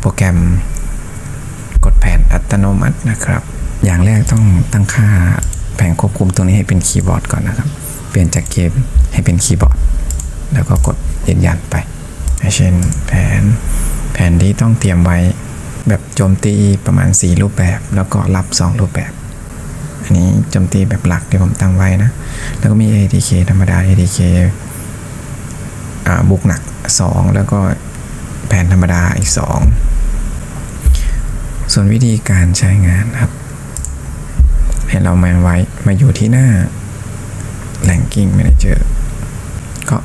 โปรแกรมกดแผนอัตโนมัตินะครับ อย่างแรกต้องตั้งค่าแผงควบคุมตัวนี้ให้เป็นคีย์บอร์ดก่อนนะครับ เปลี่ยนจากเกมให้เป็นคีย์บอร์ด แล้วก็กดยืนยันไป เช่นแผน แผนที่ต้องเตรียมไว้แบบโจมตีประมาณ 4 รูปแบบ แล้วก็รับ 2 รูปแบบ อันนี้โจมตีแบบหลักที่ผมตั้งไว้นะ แล้วก็มี ATK ธรรมดา ATK บุกหนัก 2 แล้วก็ แผนธรรมดาอีก 2 ส่วนวิธีการใช้งานครับ ให้เราแมาไว้มาอยู่ที่หน้า Ranking Manager ก็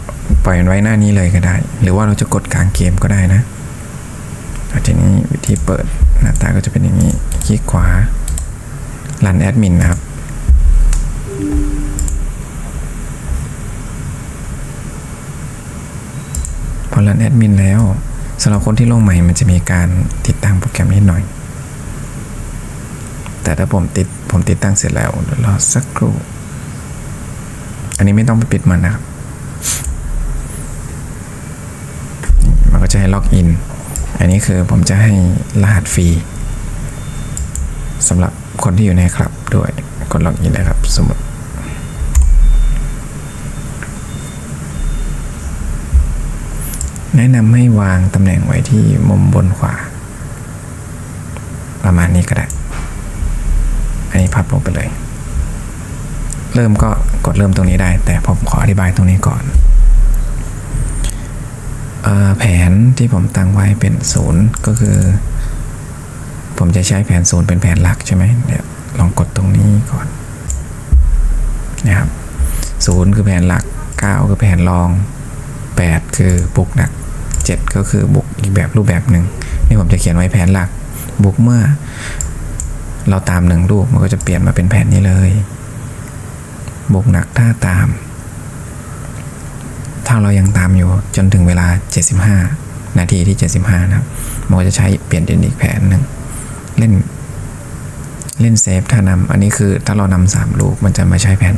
ปล่อยมันไว้หน้านี้เลยก็ได้ หรือว่าเราจะกดกลางเกมก็ได้นะแล้วทีนี้วิธีเปิดหน้าตาก็จะเป็นอย่างนี้ คลิกขวา Run Admin นะครับพอ Run Admin แล้ว สำหรับคนที่ลงใหม่มันจะมีการติดตั้งโปรแกรมนิดหน่อย แต่ถ้าผมติดผมติดตั้งเสร็จแล้วเดี๋ยวรอสักครู่ อันนี้ไม่ต้องไปปิดมันนะครับ มันก็จะให้ล็อกอิน อันนี้คือผมจะให้รหัสฟรีสำหรับคนที่อยู่ในครับด้วยกดล็อกอินเลยครับ สมมติ แนะนำให้วางตำแหน่งไว้ที่มุมบนขวา ประมาณนี้ก็ได้ อันนี้พับลงไปเลย เริ่มก็กดเริ่มตรงนี้ได้ แต่ผมขออธิบายตรงนี้ก่อนอแผนที่ผมตั้งไว้เป็นศูนย์ก็คือ ผมจะใช้แผนศูนย์เป็นแผนหลักใช่ไหมเดี๋ยวลองกดตรงนี้ก่อนนะครับศูนย์คือแผนหลัก 9 คือแผนรอง 8 คือบุกหนัก 7 ก็คือบุกอีกแบบรูปแบบหนึ่งนี่ผมจะเขียนไว้แผนหลัก บุกเมื่อ เราตามหนึ่งรูปมันก็จะเปลี่ยนมาเป็นแผนนี้เลย บุกหนักถ้าตาม ถ้าเรายังตามอยู่จนถึงเวลา 75 นาทีที่ 75 นะครับมันก็จะใช้เปลี่ยนเป็นอีกแผนหนึ่งเล่นเล่นเซฟถ้านำอันนี้คือถ้าเรานำสามลูกมันจะมาใช้แผน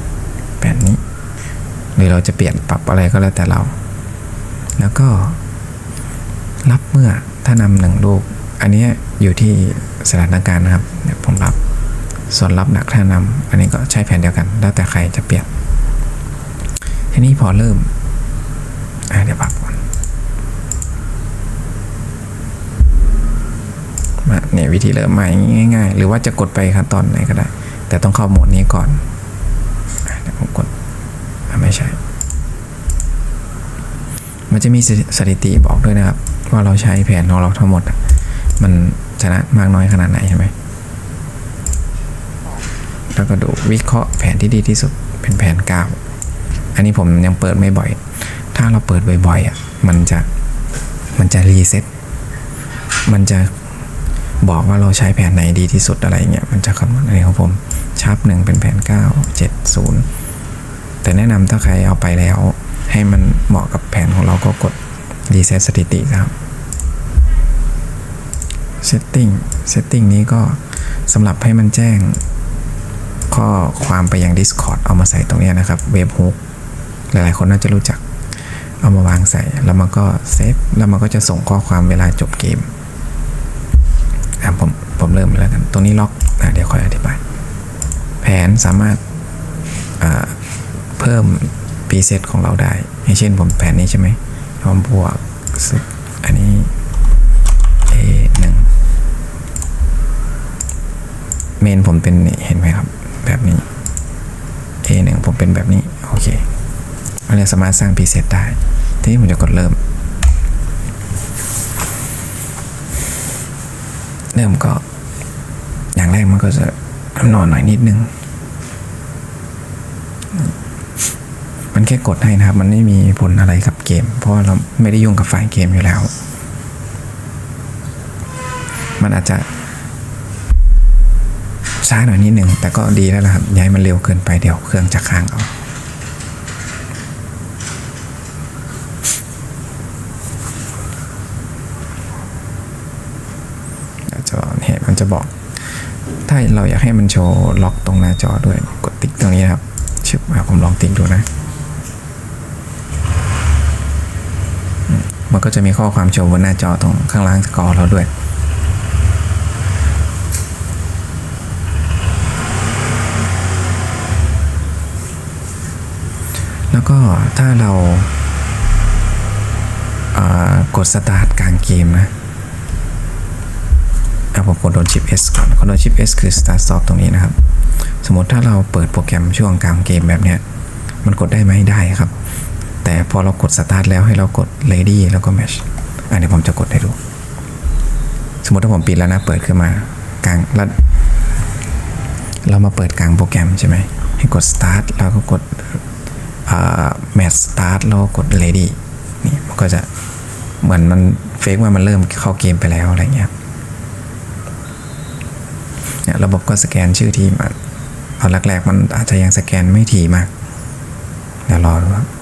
7 แผนนี้ หรือเราจะเปลี่ยนปรับอะไรก็แล้วแต่เรา แล้วก็รับเมื่อถ้านำหนึ่งลูก อันนี้อยู่ที่สถานการณ์นะครับผมรับส่วนรับหนักถ้านำอันนี้ก็ใช้แผนเดียวกัน แล้วแต่ใครจะเปลี่ยนทีนี้พอเริ่มเดี๋ยวปรับก่อนมาเนี่ยวิธีเริ่มใหม่ง่าย ๆ หรือว่าจะกดไปขั้นตอนไหนก็ได้ แต่ต้องเข้าโหมดนี้ก่อนเดี๋ยวผมกดไม่ใช่ มันจะมีสถิติบอกด้วยนะครับ ว่าเราใช้แผนของเราทั้งหมด มันชนะมากน้อยขนาดไหนใช่ไหมแล้วก็ดูวิเคราะห์แผนที่ดีที่สุดเป็นแผนเก้าอันนี้ผมยังเปิดไม่บ่อย ถ้าเราเปิดบ่อยๆอะมันจะมันจะรีเซ็ตมันจะบอกว่าเราใช้แผนไหนดีที่สุดอะไรเงี้ยมันจะคำนวณอะไรของผมชาร์ปหนึ่งเป็นแผนเก้าเจ็ดศูนย์แต่แนะนำถ้าใครเอาไปแล้ว ให้มันเหมาะกับแผนของเราก็กดรีเซ็ตสถิติครับ setting setting นี้ก็สำหรับให้มันแจ้งข้อความไปยัง Discord เอามาใส่ตรงนี้นะครับเว็บฮุกหลายๆ คนน่าจะรู้จักเอามาวางใส่ แล้วมันก็เซฟแล้วมันก็จะส่งข้อความเวลาจบเกมอะผมผมเริ่มแล้วกันตรงนี้ล็อกอะเดี๋ยวค่อยอธิบาย แผนสามารถเพิ่ม ปีเซตของเราได้ อย่างเช่นผมแผนนี้ใช่ไหมผมบวกอันนี้ A หนึ่งเมนผมเป็นเห็นไหมครับ แบบนี้ A หนึ่งผมเป็นแบบนี้ โอเคเราสามารถสร้างพรีเซตได้ ทีนี้ผมจะกดเริ่ม เริ่มก็ อย่างแรกมันก็จะนอนหน่อยนิดนึง มันแค่กดให้นะครับ มันไม่มีผลอะไรกับเกม เพราะว่าเราไม่ได้ยุ่งกับไฟล์เกมอยู่แล้ว มันอาจจะช้าหน่อยนิดหนึ่งแต่ก็ดีแล้วล่ะครับย้ายมันเร็วเกินไปเดี๋ยวเครื่องจะค้างเอาหน้าจอเนี่ยมันจะบอก ถ้าเราอยากให้มันโชว์ล็อกตรงหน้าจอด้วยกดติ๊กตรงนี้นะครับชึบผมลองติ๊กดูนะ มันก็จะมีข้อความโชว์บนหน้าจอตรงข้างล่างสกอร์เราด้วย แล้วก็ถ้าเราอ่ากดสตาร์ทกลางเกมนะเอาผมกดโดนชิป S ก่อนกดโดนชิป S คือ Start Stop ตรงนี้นะครับ สมมติถ้าเราเปิดโปรแกรมช่วงกลางเกมแบบเนี้ย มันกดได้ไหมได้ครับ แต่พอเรากด Start แล้วให้เรากด Ready แล้วก็ Match อันนี้ผมจะกดให้ดู สมมติถ้าผมปิดแล้วนะ เปิดขึ้นมากลางแล้วเรามาเปิดกลางโปรแกรมใช่ไหมให้กด Start แล้วก็กดแมทสตาร์ทแล้วกด ready นี่มันก็จะเหมือนมันเฟกว่ามันเริ่มเข้าเกมไปแล้วอะไรเงี้ยเนี่ยระบบก็สแกนชื่อทีมอะตอนแรกๆมันอาจจะยังสแกนไม่ถี่มาก เดี๋ยวรอดูครับ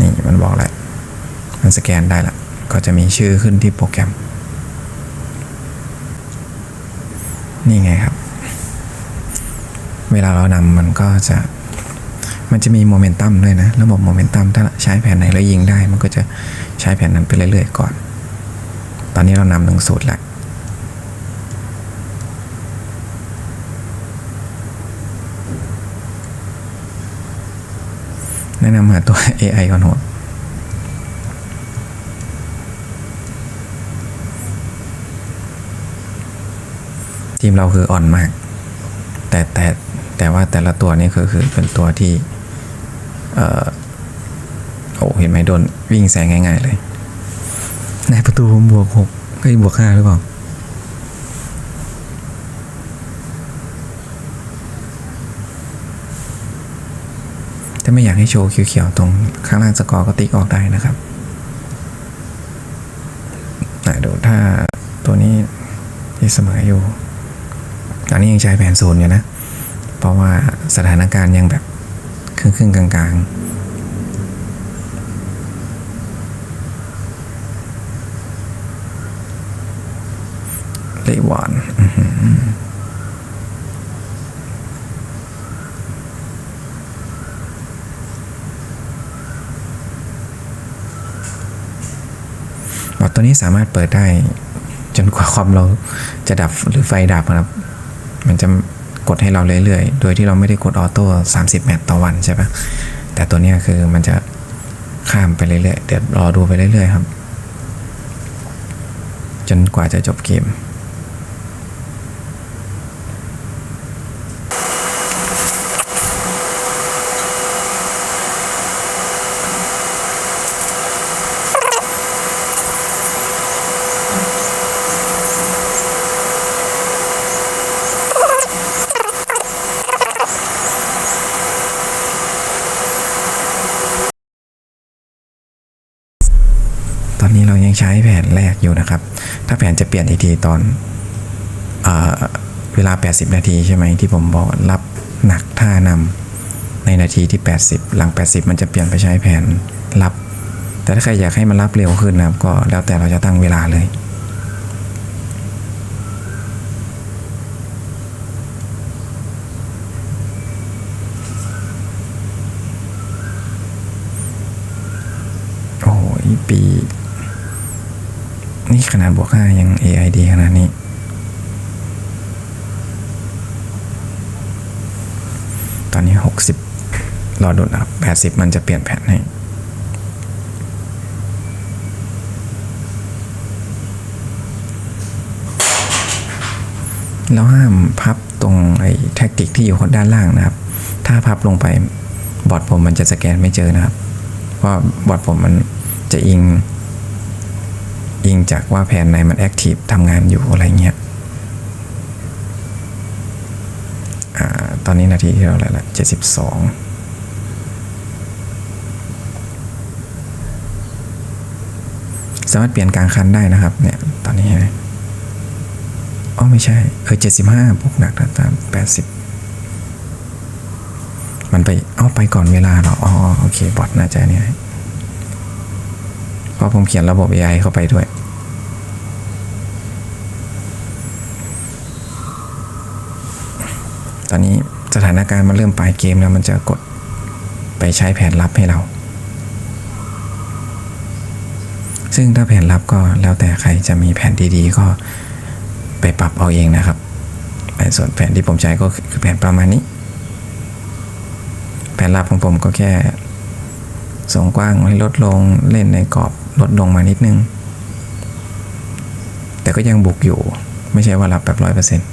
นี่มันบอกแล้วมันสแกนได้ละก็จะมีชื่อขึ้นที่โปรแกรม นี่ไงครับ เวลาเรานำมันก็จะมันจะมีโมเมนตัมด้วยนะ ระบบโมเมนตัมถ้าใช้แผ่นไหนแล้วยิงได้ มันก็จะใช้แผ่นนั้นไปเรื่อยๆก่อน ตอนนี้เรานำหนึ่งสูตรแล้ว แนะนำหาตัว AI ก่อนหัวทีมเราคืออ่อนมาก แต่แต่แต่ว่าแต่ละตัวนี่คือคือเป็นตัวที่ เออโอ้เห็นไหมโดนวิ่งแซงง่าย ๆ เลย ในประตูผมบวกหกก็บวกห้าหรือเปล่า ถ้าไม่อยากให้โชว์เขียวๆตรงข้างล่างสกอร์ก็ติ๊กออกได้นะครับดูถ้าตัวนี้ที่เสมออยู่ ตอนนี้ยังใช้แผนโซนอยู่นะ เพราะว่าสถานการณ์ยังแบบครึ่งครึ่งๆกลางๆเลวอนอื้อหือบอท ตัวนี้สามารถเปิดได้จนกว่าคอมเราจะดับหรือไฟดับนะครับ มันจะกดให้เราเรื่อยๆ โดยที่เราไม่ได้กดออโต้30 แมตต์ต่อวันใช่ปะแต่ตัวนี้คือมันจะข้ามไปเรื่อยๆ เดี๋ยวรอดูไปเรื่อยๆ ครับ จนกว่าจะจบเกม นี้เรายังใช้แผนแรกอยู่นะครับ ถ้าแผนจะเปลี่ยนอีกทีตอนเอเวลา 80 นาทีใช่ไหมที่ผมบอกรับหนักท่านำในนาทีที่ 80 หลัง 80 มันจะเปลี่ยนไปใช้แผนรับ แต่ถ้าใครอยากให้มันรับเร็วขึ้นนะครับ ก็แล้วแต่เราจะตั้งเวลาเลยโอ้ยปี นี่ขนาดบวกห้ายัง AID ขนาดนี้ ตอนนี้ 60 รอดูนะครับ80 มันจะเปลี่ยนแผนให้แล้วห้ามพับตรงไอ้แท็กติกที่อยู่ด้านล่างนะครับ ถ้าพับลงไปบอร์ดผมมันจะสแกนไม่เจอนะครับ เพราะบอร์ดผมมันจะอิง อิงจากว่าแผนไหนมันแอคทีฟทำงานอยู่อะไรเงี้ยอตอนนี้นาทีที่เราอะไรละเจ็ดสิบสองสามารถเปลี่ยนกลางคันได้นะครับเนี่ยตอนนี้อ๋อไม่ใช่ เออเจ็ดสิบห้าบวกหนักตามแปดสิบมันไป เอาไปก่อนเวลาเหรอ อ๋อ โอเค บอทน่าจะเนี่ย เพราะผมเขียนระบบ AI เข้าไปด้วย ตอนนี้สถานการณ์มันเริ่มปลายเกมแล้วมันจะกดไปใช้แผนลับให้เรา ซึ่งถ้าแผนลับก็แล้วแต่ใครจะมีแผนดีๆ ก็ไปปรับเอาเองนะครับแต่ส่วนแผนที่ผมใช้ก็คือแผนประมาณนี้ แผนลับของผมก็แค่ ส่งกว้างให้ลดลงเล่นในกรอบลดลงมานิดนึง แต่ก็ยังบุกอยู่ไม่ใช่ว่ารับแบบร้อยเปอร์เซ็นต์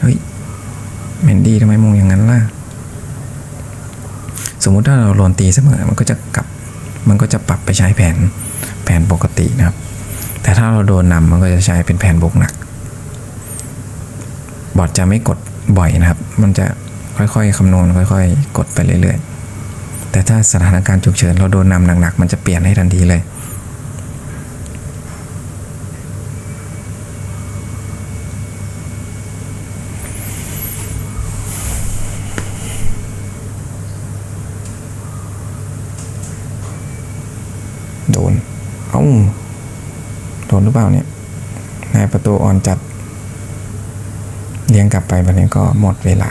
เฮ้ยเมนดี้ทำไมมองอย่างนั้นล่ะ สมมุติถ้าเราโดนตีเสมอมันก็จะกลับ มันก็จะปรับไปใช้แผนแผนปกตินะครับ แต่ถ้าเราโดนนำมันก็จะใช้เป็นแผนบวกหนัก บอทจะไม่กดบ่อยนะครับ มันจะค่อยๆคำนวณค่อย ๆ กดไปเรื่อยๆ แต่ถ้าสถานการณ์ฉุกเฉินเราโดนนำหนักๆ มันจะเปลี่ยนให้ทันทีเลยโดน เอ้า รือเปล่าเนี่ยนายประตูอ่อนจัด เลี้ยงกลับไปวันนี้ก็หมดเวลา